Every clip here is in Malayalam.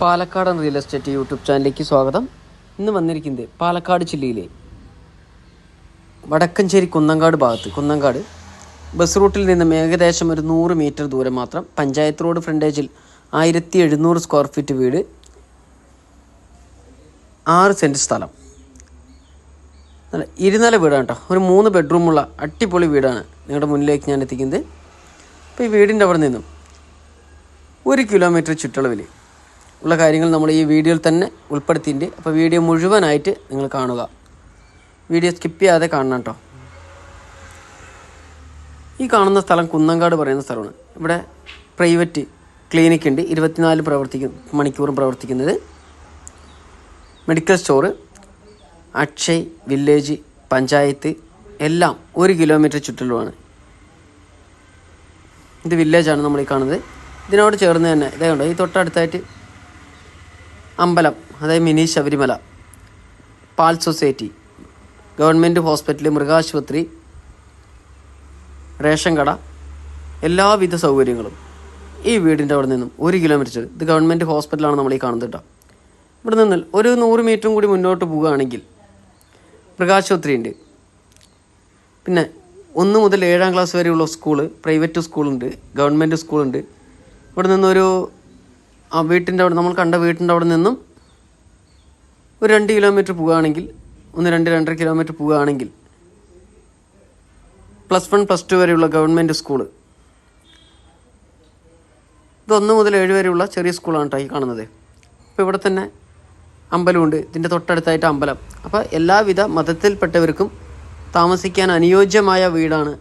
പാലക്കാടൻ റിയൽ എസ്റ്റേറ്റ് യൂട്യൂബ് ചാനലിലേക്ക് സ്വാഗതം. ഇന്ന് വന്നിരിക്കുന്നത് പാലക്കാട് ജില്ലയിലെ വടക്കഞ്ചേരി കുന്നങ്കാട് ഭാഗത്ത്. കുന്നങ്കാട് ബസ് റൂട്ടിൽ നിന്നും ഏകദേശം ഒരു നൂറ് മീറ്റർ ദൂരം മാത്രം പഞ്ചായത്ത് റോഡ് ഫ്രണ്ടേജിൽ ആയിരത്തി എഴുന്നൂറ് സ്ക്വയർ ഫീറ്റ് വീട്. ആറ് സെന്റ് സ്ഥലം. ഇരുനില വീടാണ് കേട്ടോ. ഒരു മൂന്ന് ബെഡ്റൂമുള്ള അടിപൊളി വീടാണ് നിങ്ങളുടെ മുന്നിലേക്ക് ഞാൻ എത്തിക്കുന്നത്. അപ്പോൾ ഈ വീടിന്റെ അവിടെ നിന്നും ഒരു കിലോമീറ്റർ ചുറ്റളവിൽ ഉള്ള കാര്യങ്ങൾ നമ്മൾ ഈ വീഡിയോയിൽ തന്നെ ഉൾപ്പെടുത്തിയിട്ടുണ്ട്. അപ്പോൾ വീഡിയോ മുഴുവനായിട്ട് നിങ്ങൾ കാണുക. വീഡിയോ സ്കിപ്പ് ചെയ്യാതെ കാണണം കേട്ടോ. ഈ കാണുന്ന സ്ഥലം കുന്നങ്കാട് പറയുന്ന സ്ഥലമാണ്. ഇവിടെ പ്രൈവറ്റ് ക്ലിനിക് ഉണ്ട്. ഇരുപത്തിനാല് പ്രവർത്തിക്കും മണിക്കൂറും പ്രവർത്തിക്കുന്നത്. Medical store Akshaya village panchayat എല്ലാം ഒരു കിലോമീറ്റർ ചുറ്റിലുമാണ് ഇത് വില്ലേജാണ് നമ്മൾ ഈ കാണുന്നത്. ഇതിനോട് ചേർന്ന് തന്നെ ഇതേ കണ്ടോ ഈ തൊട്ടടുത്തായിട്ട് അമ്പലം അതായത് മിനി ശബരിമല പാൽ സൊസൈറ്റി ഗവൺമെന്റ് ഹോസ്പിറ്റൽ മൃഗാശുപത്രി റേഷൻ കട എല്ലാവിധ സൗകര്യങ്ങളും ഈ വീടിന്റെ അവിടെ നിന്നും ഒരു കിലോമീറ്റർ ഇത് ഗവൺമെന്റ് ഹോസ്പിറ്റലാണ് നമ്മൾ ഈ കാണുന്നത് കേട്ടോ. ഇവിടെ നിന്ന് ഒരു നൂറ് മീറ്ററും കൂടി മുന്നോട്ട് പോവുകയാണെങ്കിൽ മൃഗാശുപത്രി ഉണ്ട്. പിന്നെ ഒന്ന് മുതൽ ഏഴാം ക്ലാസ് വരെയുള്ള സ്കൂൾ പ്രൈവറ്റ് സ്കൂളുണ്ട് ഗവൺമെന്റ് സ്കൂളുണ്ട്. ഇവിടെ നിന്നൊരു ആ വീട്ടിന്റെ അവിടെ നമ്മൾ കണ്ട വീട്ടിന്റെ അവിടെ നിന്നും ഒരു രണ്ട് കിലോമീറ്റർ പോവുകയാണെങ്കിൽ ഒന്ന് രണ്ട് രണ്ടര കിലോമീറ്റർ പോവുകയാണെങ്കിൽ പ്ലസ് വൺ പ്ലസ് ടു വരെയുള്ള ഗവൺമെന്റ് സ്കൂൾ ഇത് ഒന്ന് മുതൽ ഏഴ് വരെയുള്ള ചെറിയ സ്കൂളാണ് കേട്ടോ ഈ കാണുന്നത്. അപ്പോൾ ഇവിടെ തന്നെ അമ്പലമുണ്ട് ഇതിന്റെ തൊട്ടടുത്തായിട്ട് അമ്പലം. അപ്പോൾ എല്ലാവിധ മതത്തിൽപ്പെട്ടവർക്കും താമസിക്കാൻ അനുയോജ്യമായ വീടാണ്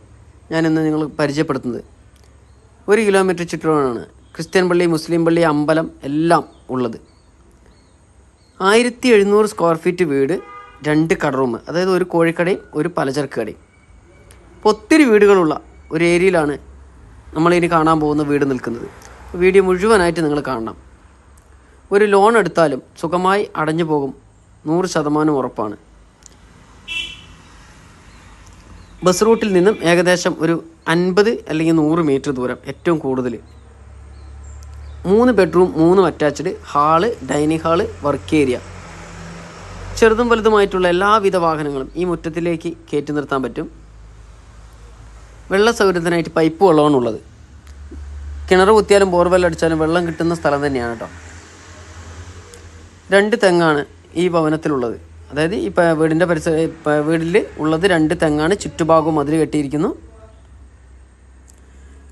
ഞാനിന്ന് നിങ്ങൾ പരിചയപ്പെടുത്തുന്നത്. ഒരു കിലോമീറ്റർ ചുറ്റുമാണ് ക്രിസ്ത്യൻ പള്ളി മുസ്ലിം പള്ളി അമ്പലം എല്ലാം ഉള്ളത്. ആയിരത്തി എഴുന്നൂറ് സ്ക്വയർ ഫീറ്റ് വീട് രണ്ട് കടറൂം അതായത് ഒരു കോഴിക്കടയും ഒരു പലചരക്ക് കടയും. അപ്പോൾ ഒത്തിരി വീടുകളുള്ള ഒരു ഏരിയയിലാണ് നമ്മളിനി കാണാൻ പോകുന്ന വീട് നിൽക്കുന്നത്. വീഡിയോ മുഴുവനായിട്ട് നിങ്ങൾ കാണണം. ഒരു ലോൺ എടുത്താലും സുഖമായി അടഞ്ഞു പോകും. നൂറ് ശതമാനം ഉറപ്പാണ്. ബസ് റൂട്ടിൽ നിന്നും ഏകദേശം ഒരു അൻപത് അല്ലെങ്കിൽ നൂറ് മീറ്റർ ദൂരം ഏറ്റവും കൂടുതൽ മൂന്ന് ബെഡ്റൂം മൂന്ന് attached hall dining hall work area ചെറുതും വലുതുമായിട്ടുള്ള എല്ലാവിധ വാഹനങ്ങളും ഈ മുറ്റത്തിലേക്ക് കയറ്റി നിർത്താൻ പറ്റും. വെള്ള സൗകര്യത്തിനായിട്ട് പൈപ്പ് വെള്ളമാണുള്ളത് കിണർ കുത്തിയാലും ബോർവെൽ അടിച്ചാലും വെള്ളം കിട്ടുന്ന സ്ഥലം തന്നെയാണ് കേട്ടോ രണ്ട് തെങ്ങാണ് ഈ ഭവനത്തിലുള്ളത്. അതായത് ഈ വീടിന്റെ പരിസര വീടിൽ ഉള്ളത് രണ്ട് തെങ്ങാണ് ചുറ്റുഭാഗവും അതിൽ കെട്ടിയിരിക്കുന്നു.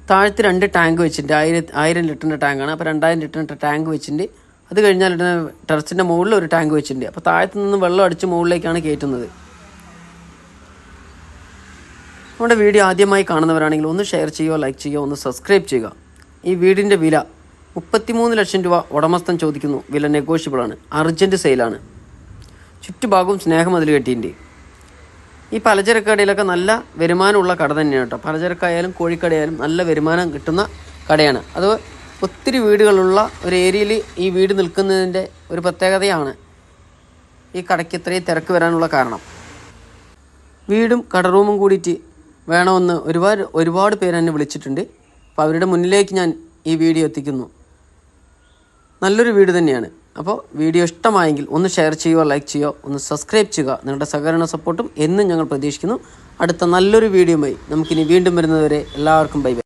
താഴത്ത് രണ്ട് ടാങ്ക് വെച്ചിട്ടുണ്ട്. ആയിരം ആയിരം ലിറ്ററിന്റെ ടാങ്കാണ്. അപ്പോൾ രണ്ടായിരം ലിറ്ററിന്റെ ടാങ്ക് വെച്ചിട്ടുണ്ട്. അത് കഴിഞ്ഞാൽ ടെറസിന്റെ മുകളിൽ ഒരു ടാങ്ക് വെച്ചിട്ടുണ്ട്. അപ്പോൾ താഴത്തു നിന്ന് വെള്ളം അടിച്ച് മുകളിലേക്കാണ് കയറ്റുന്നത്. നമ്മുടെ വീഡിയോ ആദ്യമായി കാണുന്നവരാണെങ്കിൽ ഒന്ന് ഷെയർ ചെയ്യുക ലൈക്ക് ചെയ്യുക ഒന്ന് സബ്സ്ക്രൈബ് ചെയ്യുക. ഈ വീടിന്റെ വില മുപ്പത്തിമൂന്ന് ലക്ഷം രൂപ ഉടമസ്ഥൻ ചോദിക്കുന്നു. വില നെഗോഷ്യബിളാണ്. അർജന്റ് സെയിലാണ്. ചുറ്റുഭാഗവും സ്നേഹം അതിൽ കെട്ടിയിട്ടുണ്ട്. ഈ പലചരക്ക് കടയിലൊക്കെ നല്ല വരുമാനമുള്ള കട തന്നെയാണ് കേട്ടോ. പലചരക്കായാലും കോഴിക്കടയായാലും നല്ല വരുമാനം കിട്ടുന്ന കടയാണ്. അത് ഒത്തിരി വീടുകളുള്ള ഒരു ഏരിയയിൽ ഈ വീട് നിൽക്കുന്നതിന്റെ ഒരു പ്രത്യേകതയാണ് ഈ കടയ്ക്ക് ഇത്രയും തിരക്ക് വരാനുള്ള കാരണം. വീടും കടറൂമും കൂടിയിട്ട് വേണമെന്ന് ഒരുപാട് ഒരുപാട് പേര് എന്നെ വിളിച്ചിട്ടുണ്ട്. അപ്പോൾ അവരുടെ മുന്നിലേക്ക് ഞാൻ ഈ വീഡിയോ എത്തിക്കുന്നു. നല്ലൊരു വീട് തന്നെയാണ്. അപ്പോൾ വീഡിയോ ഇഷ്ടമായെങ്കിൽ ഒന്ന് ഷെയർ ചെയ്യുക ലൈക്ക് ചെയ്യുക ഒന്ന് സബ്സ്ക്രൈബ് ചെയ്യുക. നിങ്ങളുടെ സഹകരണ സപ്പോർട്ടും എന്നും ഞങ്ങൾ പ്രതീക്ഷിക്കുന്നു. അടുത്ത നല്ലൊരു വീഡിയോയുമായി നമുക്കിനി വീണ്ടും വരുന്നതുവരെ എല്ലാവർക്കും ബൈ ബൈ